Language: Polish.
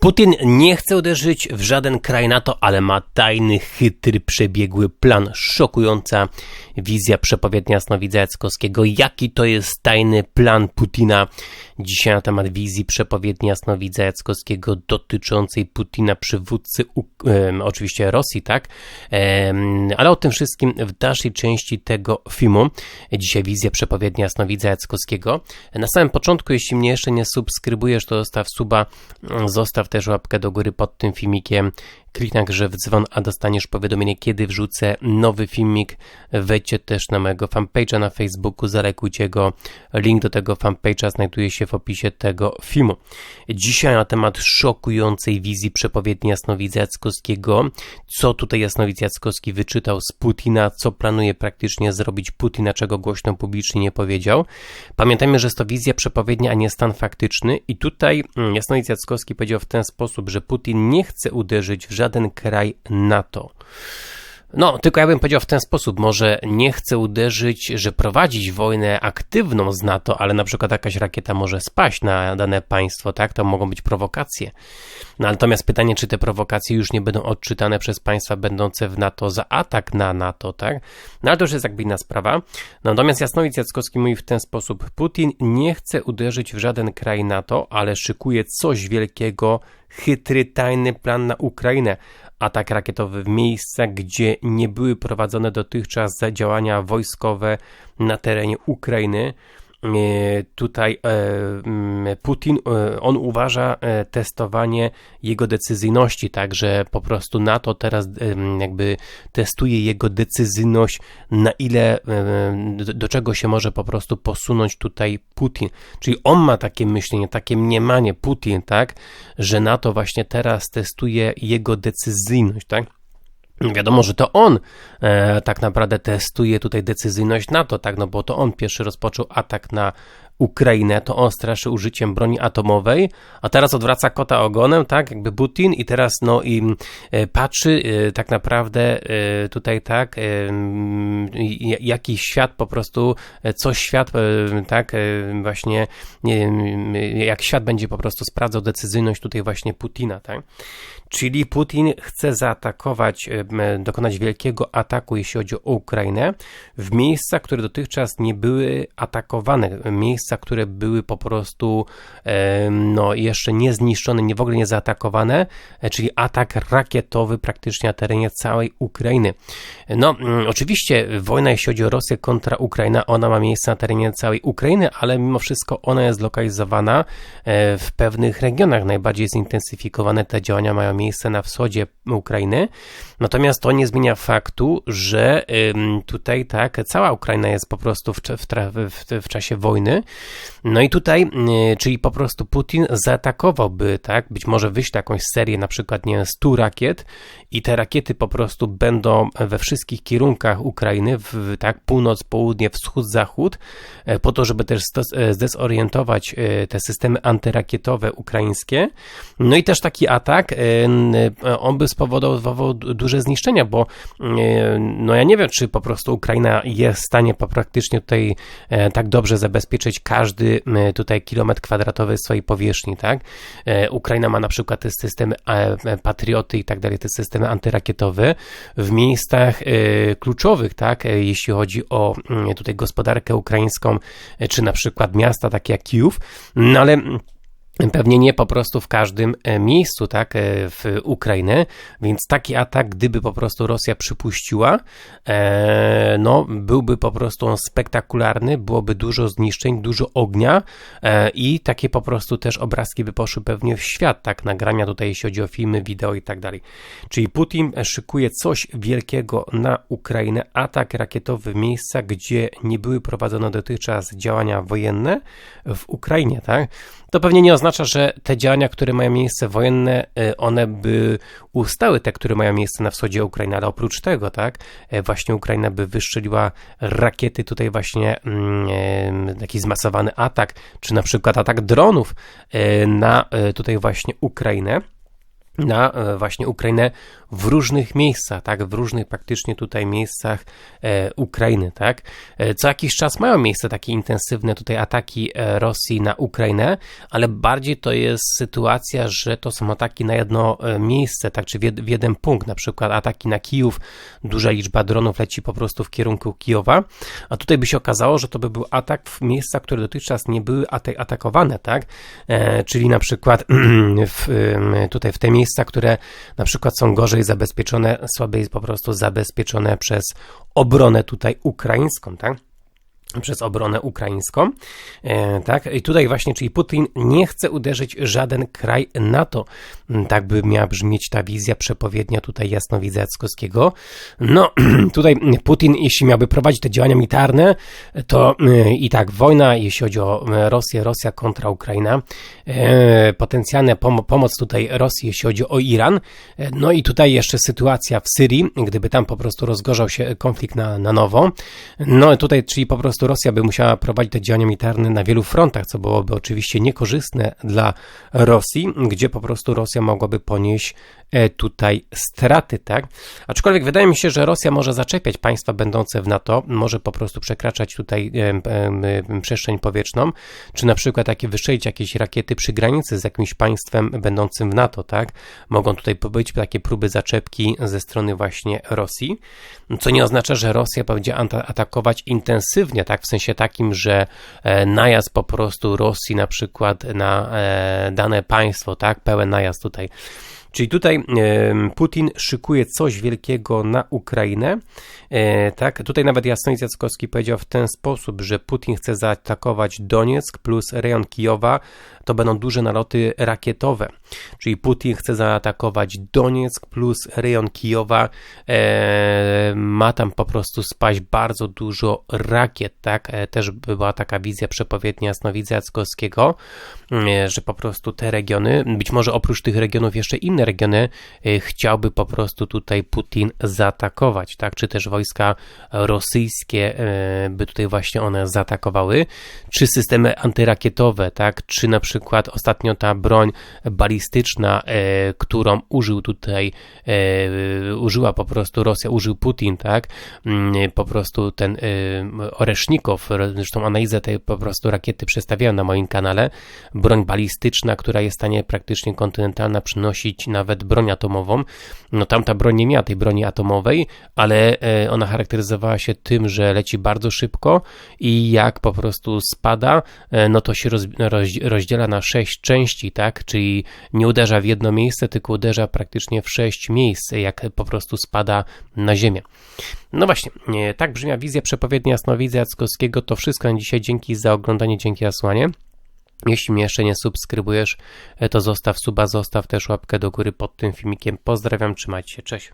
Putin nie chce uderzyć w żaden kraj NATO, ale ma tajny, chytry, przebiegły plan. Szokująca wizja przepowiednia Jasnowidza Jackowskiego. Jaki to jest tajny plan Putina? Dzisiaj na temat wizji przepowiedni Jasnowidza Jackowskiego dotyczącej Putina, przywódcy um, oczywiście Rosji, tak? Um, ale o tym wszystkim w dalszej części tego filmu. Dzisiaj wizja przepowiednia Jasnowidza Jackowskiego. Na samym początku, jeśli mnie jeszcze nie subskrybujesz, to zostaw suba, zostaw też łapkę do góry pod tym filmikiem. Kliknij także w dzwon, a dostaniesz powiadomienie, kiedy wrzucę nowy filmik. Wejdźcie też na mojego fanpage'a na Facebooku, zalekujcie go. Link do tego fanpage'a znajduje się w opisie tego filmu. Dzisiaj na temat szokującej wizji przepowiedni Jasnowidza Jackowskiego. Co tutaj Jasnowidz Jackowski wyczytał z Putina, co planuje praktycznie zrobić Putin, a czego głośno publicznie nie powiedział. Pamiętajmy, że jest to wizja przepowiednia, a nie stan faktyczny i tutaj mm, Jasnowidz Jackowski powiedział w ten sposób, że Putin nie chce uderzyć w żaden kraj NATO. No, tylko ja bym powiedział w ten sposób, może nie chcę uderzyć, że prowadzić wojnę aktywną z NATO, ale na przykład jakaś rakieta może spaść na dane państwo, tak? To mogą być prowokacje. No, natomiast pytanie, czy te prowokacje już nie będą odczytane przez państwa będące w NATO za atak na NATO, tak? No ale to już jest jakby inna sprawa. Natomiast Jasnowic Jackowski mówi w ten sposób, Putin nie chce uderzyć w żaden kraj NATO, ale szykuje coś wielkiego, chytry, tajny plan na Ukrainę. Atak rakietowy w miejsca, gdzie nie były prowadzone dotychczas działania wojskowe na terenie Ukrainy. E, tutaj e, Putin, e, on uważa testowanie jego decyzyjności, także po prostu NATO teraz jakby testuje jego decyzyjność, na ile, do, czego się może po prostu posunąć tutaj Putin. Czyli on ma takie myślenie, takie mniemanie, Putin, tak, że NATO właśnie teraz testuje jego decyzyjność, tak. Wiadomo, że to on e, tak naprawdę testuje tutaj decyzyjność NATO, tak, no bo to on pierwszy rozpoczął atak na Ukrainę, to on straszy użyciem broni atomowej, a teraz odwraca kota ogonem, tak, jakby Putin. I teraz no i e, patrzy e, tak naprawdę e, tutaj tak, jaki świat po prostu, co świat, tak, właśnie jak świat będzie po prostu sprawdzał decyzyjność tutaj właśnie Putina, tak. Czyli Putin chce zaatakować, dokonać wielkiego ataku, jeśli chodzi o Ukrainę, w miejsca, które dotychczas nie były atakowane, miejsca, miejsca, które były po prostu no, jeszcze nie zniszczone, nie w ogóle nie zaatakowane, e, czyli atak rakietowy praktycznie na terenie całej Ukrainy. No, mm, oczywiście wojna, jeśli chodzi o Rosję kontra Ukraina, ona ma miejsce na terenie całej Ukrainy, ale mimo wszystko ona jest zlokalizowana e, w pewnych regionach. Najbardziej zintensyfikowane te działania mają miejsce na wschodzie Ukrainy. Natomiast to nie zmienia faktu, że tutaj tak, cała Ukraina jest po prostu w, w, w, w czasie wojny. No i tutaj, czyli po prostu Putin zaatakowałby, tak, być może wyśle jakąś serię, na przykład, nie 100 rakiet i te rakiety po prostu będą we wszystkich kierunkach Ukrainy, w, tak, północ, południe, wschód, zachód, e, po to, żeby też e, zdezorientować e, te systemy antyrakietowe ukraińskie. No i też taki atak, on by spowodował duże zniszczenia, bo no ja nie wiem, czy po prostu Ukraina jest w stanie praktycznie tutaj tak dobrze zabezpieczyć każdy tutaj kilometr kwadratowy swojej powierzchni, tak? Ukraina ma na przykład te systemy patrioty i tak dalej, te systemy antyrakietowe w miejscach kluczowych, tak? Jeśli chodzi o tutaj gospodarkę ukraińską, czy na przykład miasta takie jak Kijów, no ale Pewnie nie po prostu w każdym e, miejscu, tak, e, w Ukrainę, więc taki atak, gdyby po prostu Rosja przypuściła, e, no, byłby po prostu on spektakularny, byłoby dużo zniszczeń, dużo ognia i takie po prostu też obrazki by poszły pewnie w świat, tak, nagrania tutaj, jeśli chodzi o filmy, wideo i tak dalej. Czyli Putin szykuje coś wielkiego na Ukrainę, atak rakietowy w miejsca, gdzie nie były prowadzone dotychczas działania wojenne w Ukrainie, tak, to pewnie nie oznacza, że te działania, które mają miejsce wojenne, e, one by ustały, te, które mają miejsce na wschodzie Ukrainy, ale oprócz tego, tak, e, właśnie Ukraina by wystrzeliła rakiety, tutaj właśnie mm, e, taki zmasowany atak, czy na przykład atak dronów na tutaj właśnie Ukrainę. Na e, właśnie Ukrainę w różnych miejscach, tak, w różnych praktycznie tutaj miejscach e, Ukrainy, tak. E, co jakiś czas mają miejsce takie intensywne tutaj ataki e, Rosji na Ukrainę, ale bardziej to jest sytuacja, że to są ataki na jedno miejsce, tak, czy w, jed, w jeden punkt, na przykład ataki na Kijów, duża liczba dronów leci po prostu w kierunku Kijowa, a tutaj by się okazało, że to by był atak w miejscach, które dotychczas nie były atakowane, tak, e, czyli na przykład w, tutaj w te miejsca miejsca, które na przykład są gorzej zabezpieczone, słabiej po prostu zabezpieczone przez obronę tutaj ukraińską, tak? Przez obronę ukraińską. E, tak, i tutaj właśnie, czyli Putin nie chce uderzyć żaden kraj NATO. Mm, tak by miała brzmieć ta wizja przepowiednia tutaj jasnowidza Jackowskiego. No, tutaj Putin, jeśli miałby prowadzić te działania militarne, to e, i tak wojna, jeśli chodzi o e, Rosję, Rosja kontra Ukraina, potencjalna pom pomoc tutaj Rosji, jeśli chodzi o Iran, no i tutaj jeszcze sytuacja w Syrii, gdyby tam po prostu rozgorzał się konflikt na, na nowo, no tutaj, czyli po prostu prostu Rosja by musiała prowadzić te działania militarne na wielu frontach, co byłoby oczywiście niekorzystne dla Rosji, gdzie po prostu Rosja mogłaby ponieść e, tutaj straty, tak? Aczkolwiek wydaje mi się, że Rosja może zaczepiać państwa będące w NATO, może po prostu przekraczać tutaj e, e, przestrzeń powietrzną, czy na przykład takie wystrzelić jakieś rakiety przy granicy z jakimś państwem będącym w NATO, tak? Mogą tutaj być takie próby zaczepki ze strony właśnie Rosji, co nie oznacza, że Rosja będzie atakować intensywnie, tak, w sensie takim, że e, najazd po prostu Rosji na przykład na e, dane państwo, tak, pełen najazd tutaj. Czyli tutaj Putin szykuje coś wielkiego na Ukrainę. E, tak, tutaj nawet Jasnowic Jackowski powiedział w ten sposób, że Putin chce zaatakować Donieck plus rejon Kijowa to będą duże naloty rakietowe. Czyli Putin chce zaatakować Donieck plus rejon Kijowa. E, ma tam po prostu spaść bardzo dużo rakiet, tak? E, też była taka wizja przepowiednia Jasnowidza Jackowskiego, że po prostu te regiony, być może oprócz tych regionów jeszcze inne regiony, e, chciałby po prostu tutaj Putin zaatakować, tak? Czy też wojska rosyjskie e, by tutaj właśnie one zaatakowały, czy systemy antyrakietowe, tak? Czy na przykład ostatnio ta broń balistyczna, e, którą użył tutaj, użyła po prostu Rosja, użył Putin, tak, mm, po prostu ten Oresznikow, zresztą analizę tej po prostu rakiety przedstawiałem na moim kanale, broń balistyczna, która jest w stanie praktycznie kontynentalna przynosić nawet broń atomową, no tamta broń nie miała tej broni atomowej, ale e, ona charakteryzowała się tym, że leci bardzo szybko i jak po prostu spada, e, no to się roz, roz, rozdziela na sześć części, tak? Czyli nie uderza w jedno miejsce, tylko uderza praktycznie w sześć miejsc, jak po prostu spada na ziemię. No właśnie, tak brzmia wizja przepowiednia jasnowidza Jackowskiego. To wszystko na dzisiaj. Dzięki za oglądanie, dzięki zasłanie. Jeśli mnie jeszcze nie subskrybujesz, to zostaw suba, zostaw też łapkę do góry pod tym filmikiem. Pozdrawiam, trzymajcie się, cześć.